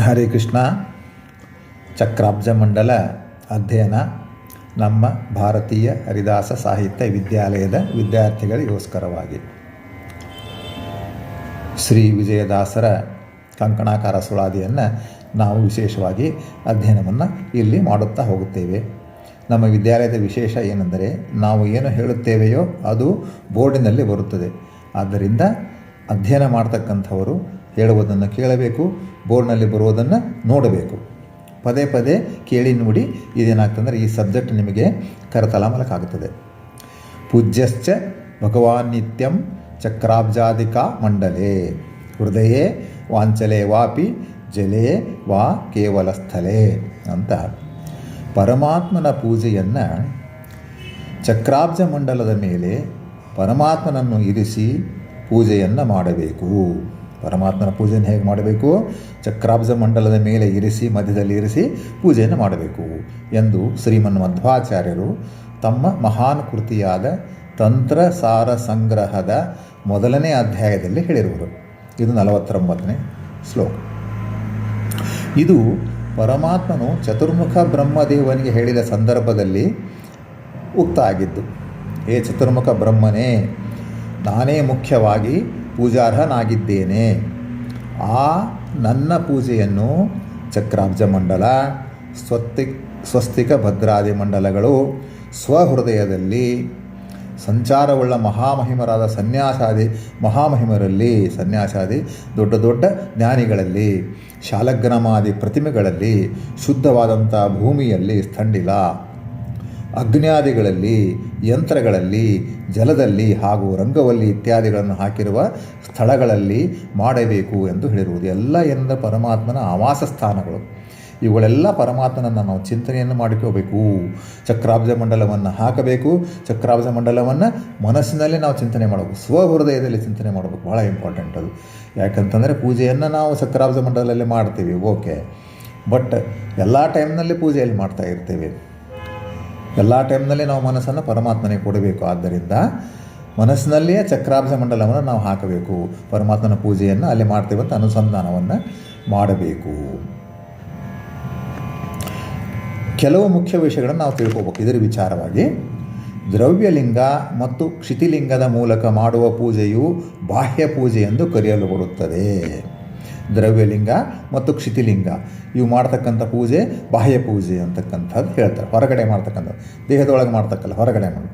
ಹರೇ ಕೃಷ್ಣ, ಚಕ್ರಾಬ್ಜ ಮಂಡಲ ಅಧ್ಯಯನ, ನಮ್ಮ ಭಾರತೀಯ ಹರಿದಾಸ ಸಾಹಿತ್ಯ ವಿದ್ಯಾಲಯದ ವಿದ್ಯಾರ್ಥಿಗಳಿಗೋಸ್ಕರವಾಗಿ. ಶ್ರೀ ವಿಜಯದಾಸರ ಕಂಕಣಾಕಾರ ಸುಳಾದಿಯನ್ನು ನಾವು ವಿಶೇಷವಾಗಿ ಅಧ್ಯಯನವನ್ನು ಇಲ್ಲಿ ಮಾಡುತ್ತಾ ಹೋಗುತ್ತೇವೆ. ನಮ್ಮ ವಿದ್ಯಾಲಯದ ವಿಶೇಷ ಏನೆಂದರೆ, ನಾವು ಏನು ಹೇಳುತ್ತೇವೆಯೋ ಅದು ಬೋರ್ಡಿನಲ್ಲಿ ಬರುತ್ತದೆ. ಆದ್ದರಿಂದ ಅಧ್ಯಯನ ಮಾಡ್ತಕ್ಕಂಥವರು ಹೇಳುವುದನ್ನು ಕೇಳಬೇಕು, ಬೋರ್ಡ್ನಲ್ಲಿ ಬರುವುದನ್ನು ನೋಡಬೇಕು. ಪದೇ ಪದೇ ಕೇಳಿ ನೋಡಿ, ಇದೇನಾಗ್ತಂದ್ರೆ ಈ ಸಬ್ಜೆಕ್ಟ್ ನಿಮಗೆ ಕರತಲಮಲಕಾಗುತ್ತದೆ ಪೂಜ್ಯಶ್ಚ ಭಗವಾನ್ ನಿತ್ಯಂ ಚಕ್ರಾಬ್ಜಾದಿಕಾ ಮಂಡಲೆ, ಹೃದಯೇ ವಾಂಚಲೆ ವಾಪಿ ಜಲೆ ವಾ ಕೇವಲ ಸ್ಥಳೇ ಅಂತ. ಪರಮಾತ್ಮನ ಪೂಜೆಯನ್ನು ಚಕ್ರಾಬ್ಜ ಮಂಡಲದ ಮೇಲೆ ಪರಮಾತ್ಮನನ್ನು ಇರಿಸಿ ಪೂಜೆಯನ್ನು ಮಾಡಬೇಕು. ಪರಮಾತ್ಮನ ಪೂಜೆಯನ್ನು ಹೇಗೆ ಮಾಡಬೇಕು? ಚಕ್ರಾಬ್ಜ ಮಂಡಲದ ಮೇಲೆ ಇರಿಸಿ, ಮಧ್ಯದಲ್ಲಿ ಇರಿಸಿ ಪೂಜೆಯನ್ನು ಮಾಡಬೇಕು ಎಂದು ಶ್ರೀಮನ್ ಮಧ್ವಾಚಾರ್ಯರು ತಮ್ಮ ಮಹಾನ್ ಕೃತಿಯಾದ ತಂತ್ರಸಾರ ಸಂಗ್ರಹದ ಮೊದಲನೇ ಅಧ್ಯಾಯದಲ್ಲಿ ಹೇಳಿರುವರು ಇದು ನಲವತ್ತೊಂಬತ್ತನೇ ಶ್ಲೋಕ. ಇದು ಪರಮಾತ್ಮನು ಚತುರ್ಮುಖ ಬ್ರಹ್ಮದೇವನಿಗೆ ಹೇಳಿದ ಸಂದರ್ಭದಲ್ಲಿ ಉಕ್ತ ಆಗಿದ್ದು ಏ ಚತುರ್ಮುಖ ಬ್ರಹ್ಮನೇ, ನಾನೇ ಮುಖ್ಯವಾಗಿ ಪೂಜಾರ್ಹನಾಗಿದ್ದೇನೆ. ಆ ನನ್ನ ಪೂಜೆಯನ್ನು ಚಕ್ರಾಬ್ಜ ಮಂಡಲ ಸ್ವಸ್ತಿ ಸ್ವಸ್ತಿಕ ಭದ್ರಾದಿ ಮಂಡಲಗಳು ಸ್ವಹೃದಯದಲ್ಲಿ, ಸಂಚಾರವುಳ್ಳ ಮಹಾಮಹಿಮರಾದ ಸನ್ಯಾಸಾದಿ, ಮಹಾಮಹಿಮರಲ್ಲಿ, ಸನ್ಯಾಸಾದಿ, ದೊಡ್ಡ ದೊಡ್ಡ ಜ್ಞಾನಿಗಳಲ್ಲಿ, ಶಾಲಗ್ರಾಮಾದಿ ಪ್ರತಿಮೆಗಳಲ್ಲಿ, ಶುದ್ಧವಾದಂಥ ಭೂಮಿಯಲ್ಲಿ ಸ್ಥಂಡಿಲ. ಅಗ್ನ್ಯಾದಿಗಳಲ್ಲಿ, ಯಂತ್ರಗಳಲ್ಲಿ, ಜಲದಲ್ಲಿ ಹಾಗೂ ರಂಗವಲ್ಲಿ ಇತ್ಯಾದಿಗಳನ್ನು ಹಾಕಿರುವ ಸ್ಥಳಗಳಲ್ಲಿ ಮಾಡಬೇಕು ಎಂದು ಹೇಳಿರುವುದು. ಎಲ್ಲ ಎಂದ ಪರಮಾತ್ಮನ ಆವಾಸ ಸ್ಥಾನಗಳು. ಇವುಗಳೆಲ್ಲ ಪರಮಾತ್ಮನನ್ನು ನಾವು ಚಿಂತನೆಯನ್ನು ಮಾಡಿಕೋಬೇಕು. ಚಕ್ರಾಬ್ಜ ಮಂಡಲವನ್ನು ಹಾಕಬೇಕು. ಚಕ್ರಾಬ್ಜ ಮಂಡಲವನ್ನು ಮನಸ್ಸಿನಲ್ಲಿ ನಾವು ಚಿಂತನೆ ಮಾಡಬೇಕು. ಸ್ವಹೃದಯದಲ್ಲಿ ಚಿಂತನೆ ಮಾಡಬೇಕು. ಭಾಳ ಇಂಪಾರ್ಟೆಂಟ್ ಅದು. ಯಾಕಂತಂದರೆ ಪೂಜೆಯನ್ನು ನಾವು ಚಕ್ರಾಬ್ಜ ಮಂಡಲದಲ್ಲಿ ಮಾಡ್ತೀವಿ. ಓಕೆ. ಬಟ್, ಎಲ್ಲ ಟೈಮ್ನಲ್ಲಿ ಪೂಜೆಯಲ್ಲಿ ಮಾಡ್ತಾ ಇರ್ತೇವೆ. ಎಲ್ಲ ಟೈಮ್ನಲ್ಲಿ ನಾವು ಮನಸ್ಸನ್ನು ಪರಮಾತ್ಮನಿಗೆ ಕೊಡಬೇಕು. ಆದ್ದರಿಂದ ಮನಸ್ಸಿನಲ್ಲಿಯೇ ಚಕ್ರಾಬ್ಜ ಮಂಡಲವನ್ನು ನಾವು ಹಾಕಬೇಕು. ಪರಮಾತ್ಮನ ಪೂಜೆಯನ್ನು ಅಲ್ಲಿ ಮಾಡ್ತೇವೆ ಅಂತ ಅನುಸಂಧಾನವನ್ನು ಮಾಡಬೇಕು. ಕೆಲವು ಮುಖ್ಯ ವಿಷಯಗಳನ್ನು ನಾವು ತಿಳ್ಕೋಬೇಕು. ಇದರ ವಿಚಾರವಾಗಿ ದ್ರವ್ಯಲಿಂಗ ಮತ್ತು ಕ್ಷಿತಿಲಿಂಗದ ಮೂಲಕ ಮಾಡುವ ಪೂಜೆಯು ಬಾಹ್ಯ ಪೂಜೆ ಎಂದು ಕರೆಯಲು ಬರುತ್ತದೆ ದ್ರವ್ಯಲಿಂಗ ಮತ್ತು ಕ್ಷಿತಿಲಿಂಗ. ಇವು ಮಾಡ್ತಕ್ಕಂಥ ಪೂಜೆ ಬಾಹ್ಯ ಪೂಜೆ ಅಂತಕ್ಕಂಥದ್ದು ಹೇಳ್ತಾರೆ. ಹೊರಗಡೆ ಮಾಡ್ತಕ್ಕಂಥದ್ದು. ದೇಹದೊಳಗೆ ಮಾಡ್ತಕ್ಕಲ್ಲ, ಹೊರಗಡೆ ಮಾಡಿ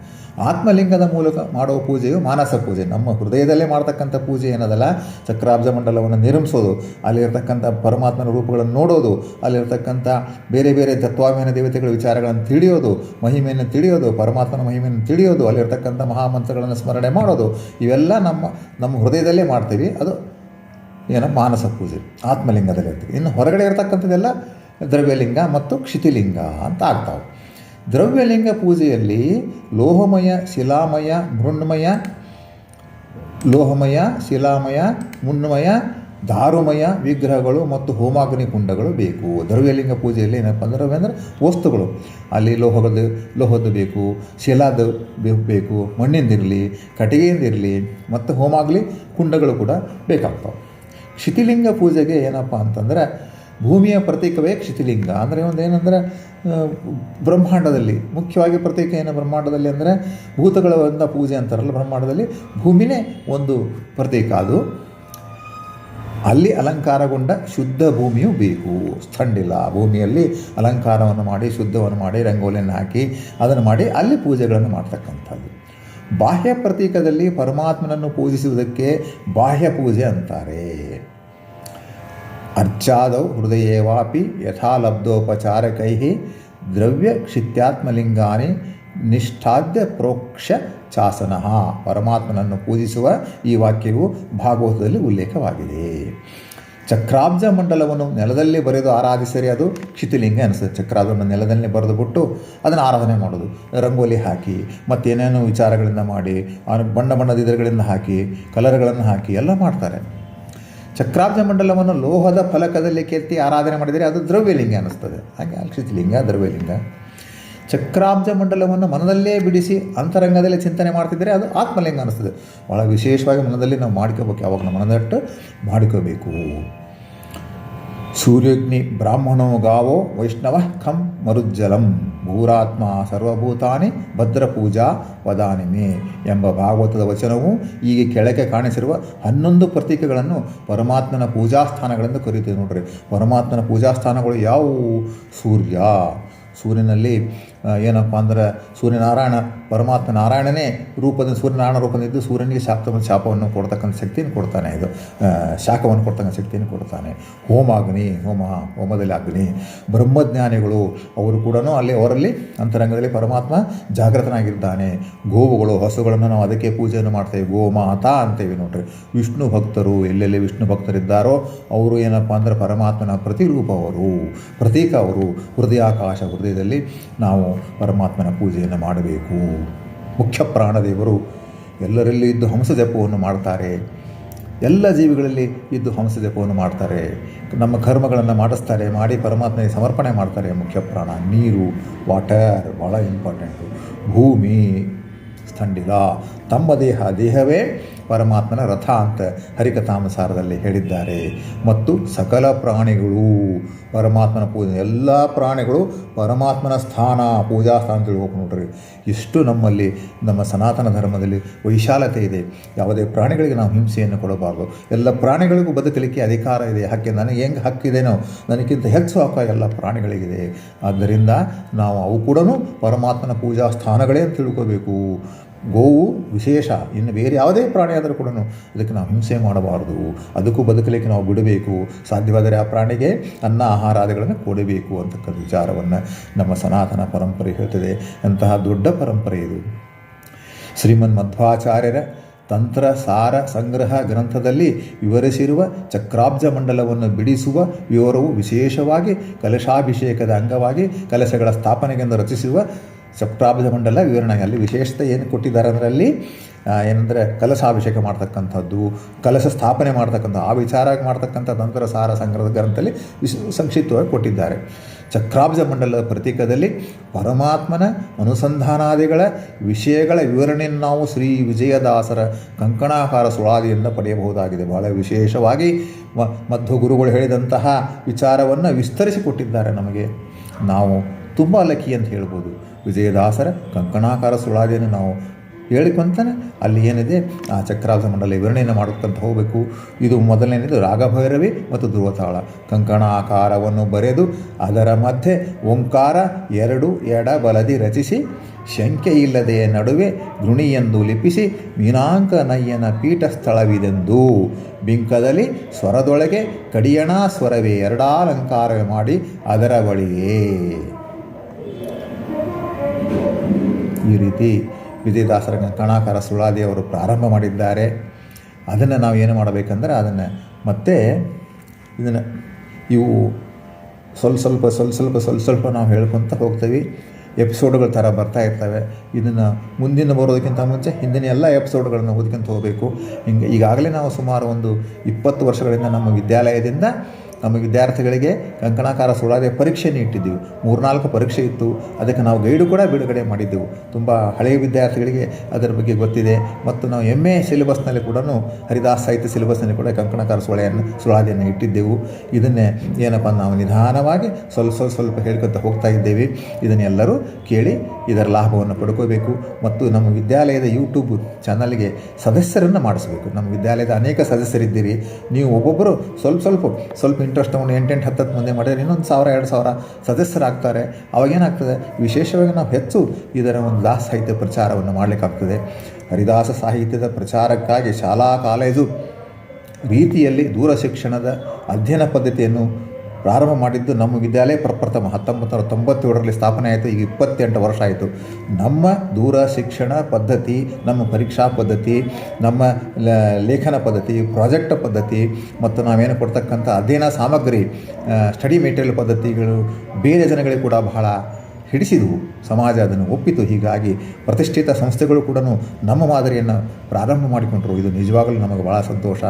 ಆತ್ಮಲಿಂಗದ ಮೂಲಕ ಮಾಡುವ ಪೂಜೆಯು ಮಾನಸ ಪೂಜೆ. ನಮ್ಮ ಹೃದಯದಲ್ಲೇ ಮಾಡ್ತಕ್ಕಂಥ ಪೂಜೆ ಏನದಲ್ಲ? ಚಕ್ರಾಬ್ಜ ಮಂಡಲವನ್ನು ನಿರ್ಮಿಸೋದು, ಅಲ್ಲಿರ್ತಕ್ಕಂಥ ಪರಮಾತ್ಮನ ರೂಪಗಳನ್ನು ನೋಡೋದು, ಅಲ್ಲಿರ್ತಕ್ಕಂಥ ಬೇರೆ ಬೇರೆ ತತ್ವಾಭಿಮಾನ ದೇವತೆಗಳ ವಿಚಾರಗಳನ್ನು ತಿಳಿಯೋದು, ಮಹಿಮೆಯನ್ನು ತಿಳಿಯೋದು, ಪರಮಾತ್ಮನ ಮಹಿಮೆಯನ್ನು ತಿಳಿಯೋದು, ಅಲ್ಲಿರ್ತಕ್ಕಂಥ ಮಹಾಮಂತ್ರಗಳನ್ನು ಸ್ಮರಣೆ ಮಾಡೋದು, ಇವೆಲ್ಲ ನಮ್ಮ ನಮ್ಮ ಹೃದಯದಲ್ಲೇ ಮಾಡ್ತೀವಿ. ಅದು ಏನೋ ಮಾನಸ ಪೂಜೆ ಆತ್ಮಲಿಂಗದಲ್ಲಿ ಇರ್ತದೆ ಇನ್ನು ಹೊರಗಡೆ ಇರತಕ್ಕಂಥದ್ದೆಲ್ಲ ದ್ರವ್ಯಲಿಂಗ ಮತ್ತು ಕ್ಷಿತಿಲಿಂಗ ಅಂತ ಆಗ್ತಾವೆ. ದ್ರವ್ಯಲಿಂಗ ಪೂಜೆಯಲ್ಲಿ ಲೋಹಮಯ, ಶಿಲಾಮಯ, ಮೃಣ್ಮಯ, ಲೋಹಮಯ, ಶಿಲಾಮಯ, ಮುಣ್ಮಯ, ದಾರುಮಯ ವಿಗ್ರಹಗಳು ಮತ್ತು ಹೋಮಾಗ್ನಿ ಕುಂಡಗಳು ಬೇಕು. ದ್ರವ್ಯಲಿಂಗ ಪೂಜೆಯಲ್ಲಿ ಏನಪ್ಪ ಅಂದ್ರೆ ಅಂದರೆ ವಸ್ತುಗಳು. ಅಲ್ಲಿ ಲೋಹದ ಲೋಹದ್ದು ಬೇಕು ಶಿಲಾದ ಬೇಕು, ಮಣ್ಣಿಂದಿರಲಿ, ಕಟ್ಟಿಗೆಯಿಂದಿರಲಿ ಮತ್ತು ಹೋಮಾಗ್ಲಿ ಕುಂಡಗಳು ಕೂಡ ಬೇಕಾಗ್ತವೆ. ಕ್ಷಿತಿಲಿಂಗ ಪೂಜೆಗೆ ಏನಪ್ಪ ಅಂತಂದರೆ ಭೂಮಿಯ ಪ್ರತೀಕವೇ ಕ್ಷಿತಿಲಿಂಗ ಅಂದರೆ ಒಂದು ಏನಂದರೆ ಬ್ರಹ್ಮಾಂಡದಲ್ಲಿ, ಮುಖ್ಯವಾಗಿ ಪ್ರತೀಕ ಏನು ಬ್ರಹ್ಮಾಂಡದಲ್ಲಿ ಅಂದರೆ ಭೂತಗಳ ಒಂದು ಪೂಜೆ ಅಂತಾರಲ್ಲ ಬ್ರಹ್ಮಾಂಡದಲ್ಲಿ, ಭೂಮಿನೇ ಒಂದು ಪ್ರತೀಕ ಅದು. ಅಲ್ಲಿ ಅಲಂಕಾರಗೊಂಡ ಶುದ್ಧ ಭೂಮಿಯು ಬೇಕು. ಸ್ಥಂಡಿಲ್ಲ ಭೂಮಿಯಲ್ಲಿ ಅಲಂಕಾರವನ್ನು ಮಾಡಿ, ಶುದ್ಧವನ್ನು ಮಾಡಿ, ರಂಗೋಲಿಯನ್ನು ಹಾಕಿ ಅದನ್ನು ಮಾಡಿ ಅಲ್ಲಿ ಪೂಜೆಗಳನ್ನು ಮಾಡ್ತಕ್ಕಂಥದ್ದು. ಬಾಹ್ಯ ಪ್ರತೀಕದಲ್ಲಿ ಪರಮಾತ್ಮನನ್ನು ಪೂಜಿಸುವುದಕ್ಕೆ ಬಾಹ್ಯ ಪೂಜೆ ಅಂತಾರೆ. ಅರ್ಚಾದವು ಹೃದಯೇವಾಪಿ ಯಥಾಲಬ್ಧೋಪಚಾರಕೈ ದ್ರವ್ಯ ಕ್ಷಿತ್ಯಾತ್ಮಲಿಂಗಾನಿ ನಿಷ್ಠಾದ್ಯ ಪ್ರೋಕ್ಷ ಚಾಸನ. ಪರಮಾತ್ಮನನ್ನು ಪೂಜಿಸುವ ಈ ವಾಕ್ಯವು ಭಾಗವತದಲ್ಲಿ ಉಲ್ಲೇಖವಾಗಿದೆ. ಚಕ್ರಾಬ್ಜ ಮಂಡಲವನ್ನು ನೆಲದಲ್ಲಿ ಬರೆದು ಆರಾಧಿಸರಿ, ಅದು ಕ್ಷಿತಿಲಿಂಗ ಅನಿಸ್ತದೆ ಚಕ್ರಾಬ್ಜವನ್ನು ನೆಲದಲ್ಲಿ ಬರೆದು ಬಿಟ್ಟು ಅದನ್ನು ಆರಾಧನೆ ಮಾಡೋದು ರಂಗೋಲಿ ಹಾಕಿ, ಮತ್ತೇನೇನೋ ವಿಚಾರಗಳಿಂದ ಮಾಡಿ ಬಣ್ಣ ಬಣ್ಣದ ಇದರುಗಳಿಂದ ಹಾಕಿ, ಕಲರ್ಗಳನ್ನು ಹಾಕಿ, ಎಲ್ಲ ಮಾಡ್ತಾರೆ. ಚಕ್ರಾಬ್ಜ ಮಂಡಲವನ್ನು ಲೋಹದ ಫಲಕದಲ್ಲಿ ಕೆತ್ತಿ ಆರಾಧನೆ ಮಾಡಿದರೆ ಅದು ದ್ರವ್ಯಲಿಂಗ ಅನ್ನಿಸ್ತದೆ ಹಾಗೆ ಕ್ಷಿತಿಲಿಂಗ, ದ್ರವ್ಯಲಿಂಗ. ಚಕ್ರಾಬ್ಜ ಮಂಡಲವನ್ನು ಮನದಲ್ಲೇ ಬಿಡಿಸಿ ಅಂತರಂಗದಲ್ಲಿ ಚಿಂತನೆ ಮಾಡ್ತಿದ್ದರೆ ಅದು ಆತ್ಮಲಿಂಗ ಅನ್ನಿಸ್ತದೆ ಭಾಳ ವಿಶೇಷವಾಗಿ ಮನದಲ್ಲಿ ನಾವು ಮಾಡ್ಕೋಬೇಕು. ಯಾವಾಗ ಮನದಟ್ಟು ಮಾಡ್ಕೋಬೇಕು. ಸೂರ್ಯಗ್ನಿ ಬ್ರಾಹ್ಮಣೋ ಗಾವೋ ವೈಷ್ಣವ ಖಂ ಮರುಜ್ಜಲಂ. ಭೂರಾತ್ಮ ಸರ್ವಭೂತಾನಿ ಭದ್ರಪೂಜಾ ವದಾನಿಮೆ ಎಂಬ ಭಾಗವತದ ವಚನವು ಈಗ ಕೆಳಗೆ ಕಾಣಿಸಿರುವ ಹನ್ನೊಂದು ಪ್ರತೀಕಗಳನ್ನು ಪರಮಾತ್ಮನ ಪೂಜಾ ಸ್ಥಾನಗಳೆಂದು ಕರೀತೀವಿ ನೋಡ್ರಿ. ಪರಮಾತ್ಮನ ಪೂಜಾ ಸ್ಥಾನಗಳು ಯಾವುವು? ಸೂರ್ಯ. ಸೂರ್ಯನಲ್ಲಿ ಏನಪ್ಪ ಅಂದ್ರೆ ಸೂರ್ಯನಾರಾಯಣ, ಪರಮಾತ್ಮ ನಾರಾಯಣನೇ ರೂಪದ ಸೂರ್ಯನಾರಾಯಣ ರೂಪದಿದ್ದು ಸೂರ್ಯನಿಗೆ ಶಾಪ ಶಾಪವನ್ನು ಕೊಡ್ತಕ್ಕಂಥ ಶಕ್ತಿಯನ್ನು ಕೊಡ್ತಾನೆ ಇದು. ಶಾಖವನ್ನು ಕೊಡ್ತಕ್ಕಂಥ ಶಕ್ತಿಯನ್ನು ಕೊಡ್ತಾನೆ. ಹೋಮಾಗ್ನಿ, ಹೋಮ, ಹೋಮದಲ್ಲಿ ಅಗ್ನಿ ಬ್ರಹ್ಮಜ್ಞಾನಿಗಳು ಅವರು ಕೂಡ ಅಲ್ಲಿ ಅವರಲ್ಲಿ ಅಂತರಂಗದಲ್ಲಿ ಪರಮಾತ್ಮ ಜಾಗೃತನಾಗಿದ್ದಾನೆ. ಗೋವುಗಳು, ಹಸುಗಳನ್ನು ನಾವು ಅದಕ್ಕೆ ಪೂಜೆಯನ್ನು ಮಾಡ್ತೇವೆ. ಗೋಮಾತಾ ಅಂತೇವೆ ನೋಡ್ರಿ. ವಿಷ್ಣು ಭಕ್ತರು, ಎಲ್ಲೆಲ್ಲಿ ವಿಷ್ಣು ಭಕ್ತರಿದ್ದಾರೋ ಅವರು ಏನಪ್ಪ ಅಂದ್ರೆ ಪರಮಾತ್ಮನ ಪ್ರತಿರೂಪವರು ಪ್ರತೀಕ ಅವರು, ಹೃದಯಾಕಾಶ ಹೃದಯದಲ್ಲಿ ನಾವು ಪರಮಾತ್ಮನ ಪೂಜೆಯನ್ನು ಮಾಡಬೇಕು. ಮುಖ್ಯ ಪ್ರಾಣದೇವರು ಎಲ್ಲರಲ್ಲಿ ಇದ್ದು ಹಂಸ ಜಪವನ್ನು ಮಾಡ್ತಾರೆ. ಎಲ್ಲ ಜೀವಿಗಳಲ್ಲಿ ಇದ್ದು ಹಂಸ ಜಪವನ್ನು ಮಾಡ್ತಾರೆ. ನಮ್ಮ ಕರ್ಮಗಳನ್ನು ಮಾಡಿಸ್ತಾರೆ, ಮಾಡಿ ಪರಮಾತ್ಮನಿಗೆ ಸಮರ್ಪಣೆ ಮಾಡ್ತಾರೆ ಮುಖ್ಯ ಪ್ರಾಣ. ನೀರು, ವಾಟರ್ ಭಾಳ ಇಂಪಾರ್ಟೆಂಟು. ಭೂಮಿ, ಸ್ಥಂಡಿಲ ತಮ್ಮ ದೇಹ, ದೇಹವೇ ಪರಮಾತ್ಮನ ರಥ ಅಂತ ಹರಿಕಥಾಮಸಾರದಲ್ಲಿ ಹೇಳಿದ್ದಾರೆ. ಮತ್ತು ಸಕಲ ಪ್ರಾಣಿಗಳು ಪರಮಾತ್ಮನ ಪೂಜೆ, ಎಲ್ಲ ಪ್ರಾಣಿಗಳು ಪರಮಾತ್ಮನ ಸ್ಥಾನ, ಪೂಜಾ ಸ್ಥಾನ ತಿಳ್ಬೇಕು ನೋಡ್ರಿ. ಇಷ್ಟು ನಮ್ಮಲ್ಲಿ, ನಮ್ಮ ಸನಾತನ ಧರ್ಮದಲ್ಲಿ ವೈಶಾಲತೆ ಇದೆ. ಯಾವುದೇ ಪ್ರಾಣಿಗಳಿಗೆ ನಾವು ಹಿಂಸೆಯನ್ನು ಕೊಡಬಾರ್ದು. ಎಲ್ಲ ಪ್ರಾಣಿಗಳಿಗೂ ಬದುಕಲಿಕ್ಕೆ ಅಧಿಕಾರ ಇದೆ. ಹಕ್ಕಿ, ನನಗೆ ಹೆಂಗೆ ಹಕ್ಕಿದೆನೋ ನನಗಿಂತ ಹೆಚ್ಚು ಹಕ್ಕ ಎಲ್ಲ ಪ್ರಾಣಿಗಳಿಗಿದೆ. ಆದ್ದರಿಂದ ನಾವು ಅವು ಕೂಡ ಪರಮಾತ್ಮನ ಪೂಜಾ ಸ್ಥಾನಗಳೇ ತಿಳ್ಕೋಬೇಕು. ಗೋವು ವಿಶೇಷ. ಇನ್ನು ಬೇರೆ ಯಾವುದೇ ಪ್ರಾಣಿ ಆದರೂ ಕೂಡ ಅದಕ್ಕೆ ನಾವು ಹಿಂಸೆ ಮಾಡಬಾರ್ದು. ಅದಕ್ಕೂ ಬದುಕಲಿಕ್ಕೆ ನಾವು ಬಿಡಬೇಕು. ಸಾಧ್ಯವಾದರೆ ಆ ಪ್ರಾಣಿಗೆ ಅನ್ನ ಆಹಾರಾದಿಗಳನ್ನು ಕೊಡಬೇಕು ಅಂತಕ್ಕಂಥ ವಿಚಾರವನ್ನು ನಮ್ಮ ಸನಾತನ ಪರಂಪರೆ ಹೇಳ್ತದೆ. ಅಂತಹ ದೊಡ್ಡ ಪರಂಪರೆ ಇದು. ಶ್ರೀಮನ್ ಮಧ್ವಾಚಾರ್ಯರ ತಂತ್ರ, ಸಾರ, ಸಂಗ್ರಹ ಗ್ರಂಥದಲ್ಲಿ ವಿವರಿಸಿರುವ ಚಕ್ರಾಬ್ಜ ಮಂಡಲವನ್ನು ಬಿಡಿಸುವ ವಿವರವು ವಿಶೇಷವಾಗಿ ಕಲಶಾಭಿಷೇಕದ ಅಂಗವಾಗಿ ಕಲಶಗಳ ಸ್ಥಾಪನೆಗೆಂದು ರಚಿಸಿರುವ ಚಕ್ರಾಬ್ಜ ಮಂಡಲ ವಿವರಣೆ ಅಲ್ಲಿ ವಿಶೇಷತೆ ಏನು ಕೊಟ್ಟಿದ್ದಾರೆ ಅದರಲ್ಲಿ? ಏನಂದರೆ ಕಲಸಾಭಿಷೇಕ ಮಾಡ್ತಕ್ಕಂಥದ್ದು, ಕಲಶ ಸ್ಥಾಪನೆ ಮಾಡ್ತಕ್ಕಂಥ, ಆ ವಿಚಾರ ಮಾಡ್ತಕ್ಕಂಥ ತಂತ್ರ ಸಾರ ಸಂಗ್ರಹದ ಗ್ರಂಥದಲ್ಲಿ ವಿಶ್ ಸಂಕ್ಷಿಪ್ತವಾಗಿ ಕೊಟ್ಟಿದ್ದಾರೆ. ಚಕ್ರಾಬ್ಜ ಮಂಡಲದ ಪ್ರತೀಕದಲ್ಲಿ ಪರಮಾತ್ಮನ ಅನುಸಂಧಾನಾದಿಗಳ ವಿಷಯಗಳ ವಿವರಣೆಯನ್ನು ನಾವು ಶ್ರೀ ವಿಜಯದಾಸರ ಕಂಕಣಾಕಾರ ಸುಳಾದಿಯಿಂದ ಪಡೆಯಬಹುದಾಗಿದೆ. ಬಹಳ ವಿಶೇಷವಾಗಿ ಮ, ಮಧ್ವ ಗುರುಗಳು ಹೇಳಿದಂತಹ ವಿಚಾರವನ್ನು ವಿಸ್ತರಿಸಿಕೊಟ್ಟಿದ್ದಾರೆ ನಮಗೆ. ನಾವು ತುಂಬ ಲಕ್ಕಿ ಅಂತ ಹೇಳ್ಬೋದು. ವಿಜಯದಾಸರ ಕಂಕಣಾಕಾರ ಸುಳಾದಿಯನ್ನು ನಾವು ಹೇಳಿಕೊಂತಾನೆ. ಅಲ್ಲಿ ಏನಿದೆ? ಆ ಚಕ್ರಾಸ ಮಂಡಲ ವಿವರಣೆಯನ್ನು ಮಾಡುತ್ತಂತ ಹೋಗಬೇಕು. ಇದು ಮೊದಲನೇದು ರಾಗಭೈರವಿ ಮತ್ತು ಧ್ರುವತಾಳ. ಕಂಕಣ ಆಕಾರವನ್ನು ಬರೆದು ಅದರ ಮಧ್ಯೆ ಓಂಕಾರ ಎರಡು ಎಡ ಬಲದಿ ರಚಿಸಿ ಶಂಕೆ ಇಲ್ಲದೆಯ ನಡುವೆ ಗೃಣಿಯೆಂದು ಲಿಪಿಸಿ, ಮೀನಾಂಕ ನಯ್ಯನ ಪೀಠ ಸ್ಥಳವಿದೆಂದು ಬಿಂಕದಲ್ಲಿ ಸ್ವರದೊಳಗೆ ಕಡಿಯಣ ಸ್ವರವೇ ಎರಡಾಲಂಕಾರ ಮಾಡಿ ಅದರ ಬಳಿಯೇ. ಈ ರೀತಿ ವಿಜಯದಾಸರ ಕಣಾಕಾರ ಸುಳಾದಿ ಅವರು ಪ್ರಾರಂಭ ಮಾಡಿದ್ದಾರೆ. ಅದನ್ನು ನಾವು ಏನು ಮಾಡಬೇಕಂದ್ರೆ ಅದನ್ನು ಮತ್ತೆ ಇದನ್ನು ಇವು ಸ್ವಲ್ಪ ಸ್ವಲ್ಪ ಸ್ವಲ್ಪ ಸ್ವಲ್ಪ ಸ್ವಲ್ಪ ಸ್ವಲ್ಪ ನಾವು ಹೇಳ್ಕೊತ ಹೋಗ್ತೀವಿ. ಎಪಿಸೋಡ್ಗಳ ಥರ ಬರ್ತಾ ಇರ್ತವೆ. ಇದನ್ನು ಮುಂದಿನ ಬರೋದಕ್ಕಿಂತ ಮುಂಚೆ ಹಿಂದಿನ ಎಲ್ಲ ಎಪಿಸೋಡ್ಗಳನ್ನು ಓದ್ಕೊಂತ ಹೋಗಬೇಕು. ಹಿಂಗೆ ಈಗಾಗಲೇ ನಾವು ಸುಮಾರು ಒಂದು ಇಪ್ಪತ್ತು ವರ್ಷಗಳಿಂದ ನಮ್ಮ ವಿದ್ಯಾಲಯದಿಂದ ನಮ್ಮ ವಿದ್ಯಾರ್ಥಿಗಳಿಗೆ ಕಂಕಣಾಕಾರ ಸುಳಾದೆ ಪರೀಕ್ಷೆಯನ್ನು ಇಟ್ಟಿದ್ದೆವು ಮೂರ್ನಾಲ್ಕು ಪರೀಕ್ಷೆ ಇತ್ತು. ಅದಕ್ಕೆ ನಾವು ಗೈಡು ಕೂಡ ಬಿಡುಗಡೆ ಮಾಡಿದ್ದೆವು. ತುಂಬ ಹಳೆಯ ವಿದ್ಯಾರ್ಥಿಗಳಿಗೆ ಅದರ ಬಗ್ಗೆ ಗೊತ್ತಿದೆ. ಮತ್ತು ನಾವು ಎಂ ಎ ಸಿಲೆಬಸ್ನಲ್ಲಿ ಕೂಡ ಹರಿದಾಸ್ ಸಾಹಿತ್ಯ ಸಿಲೆಬಸ್ನಲ್ಲಿ ಕೂಡ ಕಂಕಣಾಕಾರ ಸುಳೆಯನ್ನು ಸುಳಾದಿಯನ್ನು ಇಟ್ಟಿದ್ದೆವು. ಇದನ್ನೇ ಏನಪ್ಪ ನಾವು ನಿಧಾನವಾಗಿ ಸ್ವಲ್ಪ ಸ್ವಲ್ಪ ಸ್ವಲ್ಪ ಹೇಳ್ಕೊತ ಹೋಗ್ತಾ ಇದ್ದೇವೆ. ಇದನ್ನೆಲ್ಲರೂ ಕೇಳಿ ಇದರ ಲಾಭವನ್ನು ಪಡ್ಕೋಬೇಕು. ಮತ್ತು ನಮ್ಮ ವಿದ್ಯಾಲಯದ ಯೂಟ್ಯೂಬ್ ಚಾನಲ್ಗೆ ಸದಸ್ಯರನ್ನು ಮಾಡಿಸಬೇಕು. ನಮ್ಮ ವಿದ್ಯಾಲಯದ ಅನೇಕ ಸದಸ್ಯರಿದ್ದೀರಿ. ನೀವು ಒಬ್ಬೊಬ್ಬರು ಸ್ವಲ್ಪ ಸ್ವಲ್ಪ ಸ್ವಲ್ಪ ಇಂಟ್ರೆಸ್ಟ್ ತೊಗೊಂಡು ಎಂಟೆಂಟು ಹತ್ತತ್ತು ಮಂದಿ ಮಾಡಿದರೆ ಇನ್ನೊಂದು ಸಾವಿರ, ಎರಡು ಸಾವಿರ ಸದಸ್ಯರಾಗ್ತಾರೆ. ಅವಾಗೇನಾಗ್ತದೆ ವಿಶೇಷವಾಗಿ ನಾವು ಹೆಚ್ಚು ಇದರ ಒಂದು ದಾಸ ಸಾಹಿತ್ಯ ಪ್ರಚಾರವನ್ನು ಮಾಡಲಿಕ್ಕಾಗ್ತದೆ. ಹರಿದಾಸ ಸಾಹಿತ್ಯದ ಪ್ರಚಾರಕ್ಕಾಗಿ ಶಾಲಾ, ಕಾಲೇಜು ರೀತಿಯಲ್ಲಿ ದೂರ ಶಿಕ್ಷಣದ ಅಧ್ಯಯನ ಪದ್ಧತಿಯನ್ನು ಪ್ರಾರಂಭ ಮಾಡಿದ್ದು ನಮ್ಮ ವಿದ್ಯಾಲಯ ಪ್ರಪ್ರಥಮ ಹತ್ತೊಂಬತ್ತು ನೂರ ತೊಂಬತ್ತೇಳರಲ್ಲಿ ಸ್ಥಾಪನೆ ಆಯಿತು, ಈಗ ಇಪ್ಪತ್ತೆಂಟು ವರ್ಷ ಆಯಿತು. ನಮ್ಮ ದೂರ ಶಿಕ್ಷಣ ಪದ್ಧತಿ, ನಮ್ಮ ಪರೀಕ್ಷಾ ಪದ್ಧತಿ, ನಮ್ಮ ಲೇಖನ ಪದ್ಧತಿ, ಪ್ರಾಜೆಕ್ಟ್ ಪದ್ಧತಿ, ಮತ್ತು ನಾವೇನು ಕೊಡ್ತಕ್ಕಂಥ ಅಧ್ಯಯನ ಸಾಮಗ್ರಿ ಸ್ಟಡಿ ಮೆಟೀರಿಯಲ್ ಪದ್ಧತಿಗಳು, ಬೇರೆ ಜನಗಳಿಗೆ ಕೂಡ ಬಹಳ ಹಿಡಿಸಿದವು. ಸಮಾಜ ಅದನ್ನು ಒಪ್ಪಿತು. ಹೀಗಾಗಿ ಪ್ರತಿಷ್ಠಿತ ಸಂಸ್ಥೆಗಳು ಕೂಡ ನಮ್ಮ ಮಾದರಿಯನ್ನು ಪ್ರಾರಂಭ ಮಾಡಿಕೊಂಡರು. ಇದು ನಿಜವಾಗಲೂ ನಮಗೆ ಭಾಳ ಸಂತೋಷ.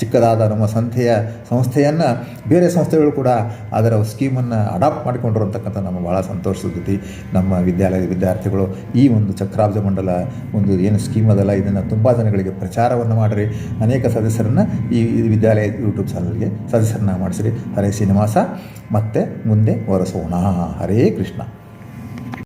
ಚಿಕ್ಕದಾದ ನಮ್ಮ ಸಂಸ್ಥೆಯ ಸಂಸ್ಥೆಯನ್ನು ಬೇರೆ ಸಂಸ್ಥೆಗಳು ಕೂಡ ಅದರ ಸ್ಕೀಮನ್ನು ಅಡಾಪ್ಟ್ ಮಾಡಿಕೊಂಡ್ರು ಅಂತಕ್ಕಂಥ ನಮಗೆ ಭಾಳ ಸಂತೋಷ ಸುದ್ದಿ ನಮ್ಮ ವಿದ್ಯಾಲಯದ ವಿದ್ಯಾರ್ಥಿಗಳು ಈ ಒಂದು ಚಕ್ರಾಬ್ಜ ಮಂಡಲ ಒಂದು ಏನು ಸ್ಕೀಮ್ ಅದಲ್ಲ, ಇದನ್ನು ತುಂಬ ಜನಗಳಿಗೆ ಪ್ರಚಾರವನ್ನು ಮಾಡಿರಿ. ಅನೇಕ ಸದಸ್ಯರನ್ನು ಈ ವಿದ್ಯಾಲಯ ಯೂಟ್ಯೂಬ್ ಚಾನಲ್ಗೆ ಸದಸ್ಯರನ್ನ ಮಾಡಿಸಿರಿ. ಹರೇ ಶ್ರೀನಿವಾಸ. ಮತ್ತೆ ಮುಂದೆ ಒರೆಸೋಣ ಹರೇ ಕೃಷ್ಣ.